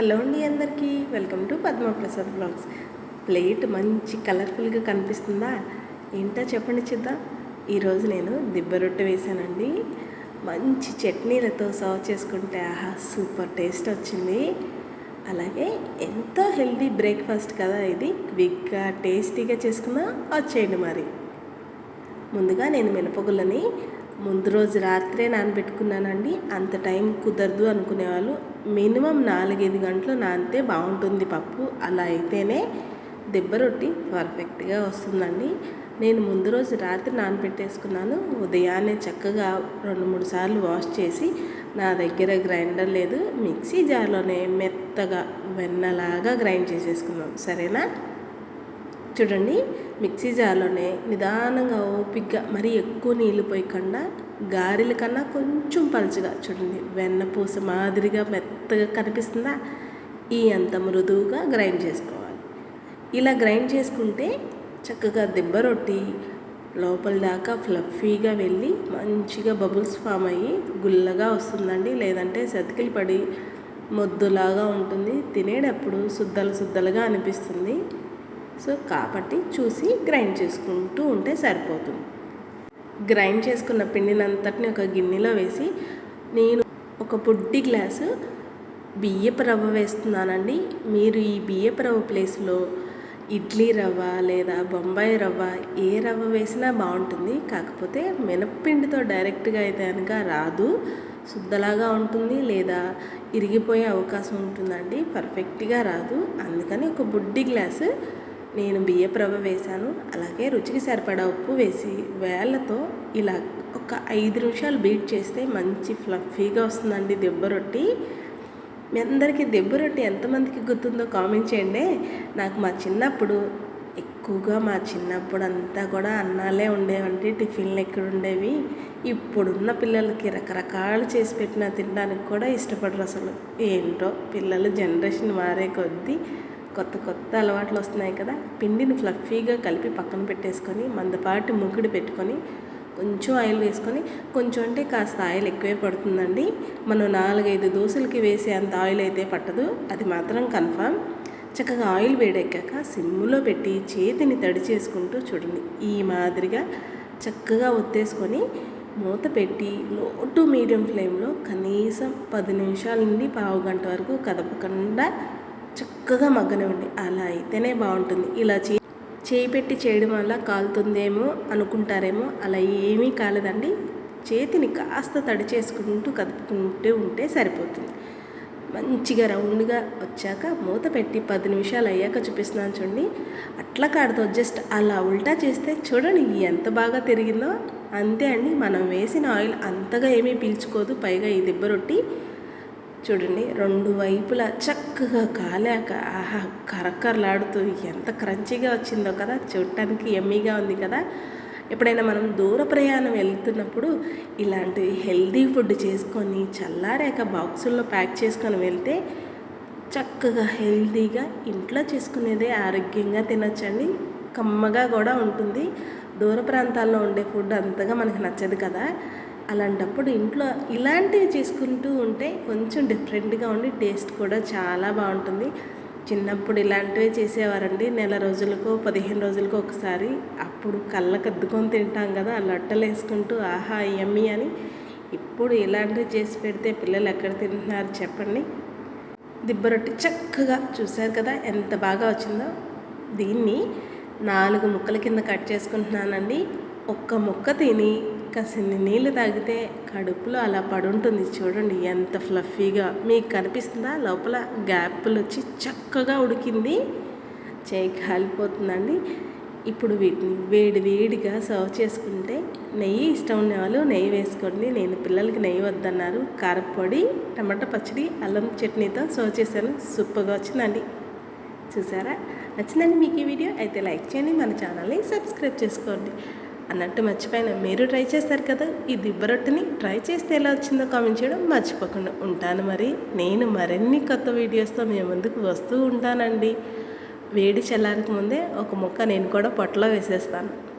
Hello అండి అందరికీ. Welcome to Padma Prasad blogs. Plate మంచి కలర్ఫుల్గా కనిపిస్తుందా? ఏంటో చెప్పండి చిద్దా. ఈరోజు నేను దిబ్బ రొట్టె వేసానండి. మంచి చట్నీలతో సర్వ్ చేసుకుంటే ఆహా సూపర్ టేస్ట్ వచ్చింది. అలాగే ఎంతో హెల్దీ బ్రేక్ఫాస్ట్ కదా ఇది. క్విక్గా టేస్టీగా చేసుకున్నా వచ్చేయండి మరి. ముందుగా నేను మినపగుళ్ళని ముందు రోజు రాత్రే నానబెట్టుకున్నానండి. అంత టైం కుదరదు అనుకునేవాళ్ళు. మినిమం నాలుగైదు గంటలు నానితే బాగుంటుంది పప్పు. అలా అయితేనే దెబ్బ రొట్టి పర్ఫెక్ట్గా వస్తుందండి. నేను ముందు రోజు రాత్రి నానబెట్టేసుకున్నాను. ఉదయాన్నే చక్కగా రెండు మూడు సార్లు వాష్ చేసి నా దగ్గర గ్రైండర్ లేదు. మిక్సీ జార్లోనే మెత్తగా వెన్నలాగా గ్రైండ్ చేసేసుకున్నాను సరేనా? చూడండి. మిక్సీ జార్లోనే నిదానంగా ఓపిక్గా మరీ ఎక్కువ నీళ్ళు పోయకుండా గారెల కన్నా కొంచెం పలుచగా చూడండి. వెన్నపూస మాదిరిగా మెత్తగా కనిపిస్తుందా? ఈ అంత మృదువుగా గ్రైండ్ చేసుకోవాలి. ఇలా గ్రైండ్ చేసుకుంటే చక్కగా దెబ్బ రొట్టి లోపల దాకా ఫ్లఫీగా వెళ్ళి మంచిగా బబుల్స్ ఫామ్ అయ్యి గుల్లగా వస్తుందండి. లేదంటే సతికిలు పడి మొద్దులాగా ఉంటుంది. తినేటప్పుడు శుద్ధలు శుద్ధలుగా అనిపిస్తుంది. సో కాబట్టి చూసి గ్రైండ్ చేసుకుంటూ ఉంటే సరిపోతుంది. గ్రైండ్ చేసుకున్న పిండినంతటిని ఒక గిన్నెలో వేసి నేను ఒక పొడ్డి గ్లాసు బియ్యపు రవ్వ వేస్తున్నానండి. మీరు ఈ బియ్యపు రవ్వ ప్లేస్లో ఇడ్లీ రవ్వ లేదా బొంబాయి రవ్వ ఏ రవ్వ వేసినా బాగుంటుంది. కాకపోతే మినప్పిండితో డైరెక్ట్గా అయితే కనుక రాదు. శుద్ధలాగా ఉంటుంది లేదా ఇరిగిపోయే అవకాశం ఉంటుందండి. పర్ఫెక్ట్గా రాదు. అందుకని ఒక బుడ్డి గ్లాసు నేను బియ్యపు రవ్వ వేశాను. అలాగే రుచికి సరిపడా ఉప్పు వేసి వేళ్ళతో ఇలా ఒక ఐదు నిమిషాలు బీట్ చేస్తే మంచి ఫ్లఫీగా వస్తుందండి దెబ్బ రొట్టి. మీ అందరికీ దెబ్బ రొట్టి ఎంతమందికి గుర్తుందో కామెంట్ చేయండి. నాకు మా చిన్నప్పుడు ఎక్కువగా మా చిన్నప్పుడు అంతా కూడా అన్నాలే ఉండేవండి టిఫిన్లు ఎక్కడ ఉండేవి. ఇప్పుడున్న పిల్లలకి రకరకాలు చేసి పెట్టిన తినడానికి కూడా ఇష్టపడరు అసలు. ఏంటో పిల్లలు జనరేషన్ మారే కొద్దీ కొత్త కొత్త అలవాట్లు వస్తున్నాయి కదా. పిండిని ఫ్లఫీగా కలిపి పక్కన పెట్టేసుకొని మందపాటి ముగ్గుడు పెట్టుకొని కొంచెం ఆయిల్ వేసుకొని కొంచెం అంటే కాస్త ఆయిల్ ఎక్కువే పడుతుందండి. మనం నాలుగైదు దోశలకి వేసే అంత ఆయిల్ అయితే పట్టదు. అది మాత్రం కన్ఫామ్. చక్కగా ఆయిల్ వేడెక్కాక సిమ్లో పెట్టి చేతిని తడి చేసుకుంటూ చూడండి. ఈ మాదిరిగా చక్కగా ఒత్తేసుకొని మూత పెట్టి లో టు మీడియం ఫ్లేమ్లో కనీసం పది నిమిషాల నుండి పావు గంట వరకు కదపకుండా చక్కగా మగ్గనివ్వండి అలా అయితేనే బాగుంటుంది. ఇలా చే చేయి పెట్టి చేయడం వల్ల కాలుతుందేమో అనుకుంటారేమో అలా ఏమీ కాలేదండి. చేతిని కాస్త తడి చేసుకుంటూ కదుపుకుంటూ ఉంటే సరిపోతుంది. మంచిగా రౌండ్గా వచ్చాక మూత పెట్టి పది నిమిషాలు అయ్యాక చూపిస్తున్నాను చూడండి. అట్లా కాడుతో జస్ట్ అలా ఉల్టా చేస్తే చూడండి ఎంత బాగా తిరిగిందో. అంతే అండి మనం వేసిన ఆయిల్ అంతగా ఏమీ పీల్చుకోదు. పైగా ఈ దిబ్బ రొట్టి చూడండి రెండు వైపులా చక్కగా కాలాక ఆహా కరకరలాడుతూ ఎంత క్రంచిగా వచ్చిందో కదా చూడటానికి ఎమ్మీగా ఉంది కదా. ఎప్పుడైనా మనం దూర ప్రయాణం వెళ్తున్నప్పుడు ఇలాంటి హెల్దీ ఫుడ్ చేసుకొని చల్లారాక బాక్సుల్లో ప్యాక్ చేసుకొని వెళ్తే చక్కగా హెల్దీగా ఇంట్లో చేసుకునేదే ఆరోగ్యంగా తినొచ్చండి. కమ్మగా కూడా ఉంటుంది. దూర ప్రాంతాల్లో ఉండే ఫుడ్ అంతగా మనకు నచ్చదు కదా. అలాంటప్పుడు ఇంట్లో ఇలాంటివి చేసుకుంటూ ఉంటే కొంచెం డిఫరెంట్గా ఉండి టేస్ట్ కూడా చాలా బాగుంటుంది. చిన్నప్పుడు ఇలాంటివి చేసేవారండి. నెల రోజులకో పదిహేను రోజులకో ఒకసారి. అప్పుడు కళ్ళకు అద్దుకొని తింటాం కదా ఆ లొట్టలు వేసుకుంటూ ఆహా ఎమ్మి అని. ఇప్పుడు ఇలాంటివి చేసి పెడితే పిల్లలు ఎక్కడ తింటున్నారు చెప్పండి. దిబ్బరొట్టి చక్కగా చూశారు కదా ఎంత బాగా వచ్చిందో. దీన్ని నాలుగు ముక్కల కింద కట్ చేసుకుంటున్నానండి. ఒక్క ముక్క తిని కాసిన్ని నీళ్ళు తాగితే కడుపులో అలా పడుంటుంది. చూడండి ఎంత ఫ్లఫీగా. మీకు కనిపిస్తుందా? లోపల గ్యాప్లు వచ్చి చక్కగా ఉడికింది. చేయి కాలిపోతుందండి. ఇప్పుడు వీటిని వేడి వేడిగా సర్వ్ చేసుకుంటే నెయ్యి ఇష్టం ఉన్న వాళ్ళు నెయ్యి వేసుకోండి. నేను పిల్లలకి నెయ్యి వద్దన్నారు. కారపొడి టమాటా పచ్చడి అల్లం చట్నీతో సర్వ్ చేశాను. సూపర్గా వచ్చిందండి. చూసారా? నచ్చిందండి మీకు ఈ వీడియో? అయితే లైక్ చేయండి. మన ఛానల్ని సబ్స్క్రైబ్ చేసుకోండి. అన్నట్టు మర్చిపోయిన. మీరు ట్రై చేస్తారు కదా ఈ దిబ్బరొట్టెని ట్రై చేస్తే ఎలా వచ్చిందో కామెంట్ చేయడం మర్చిపోకుండా ఉంటాను మరి. నేను మరిన్ని కొత్త వీడియోస్తో మీ ముందుకు వస్తూ ఉంటానండి. వేడి చల్లారక ముందే ఒక ముక్క నేను కూడా పొట్టలో వేసేస్తాను.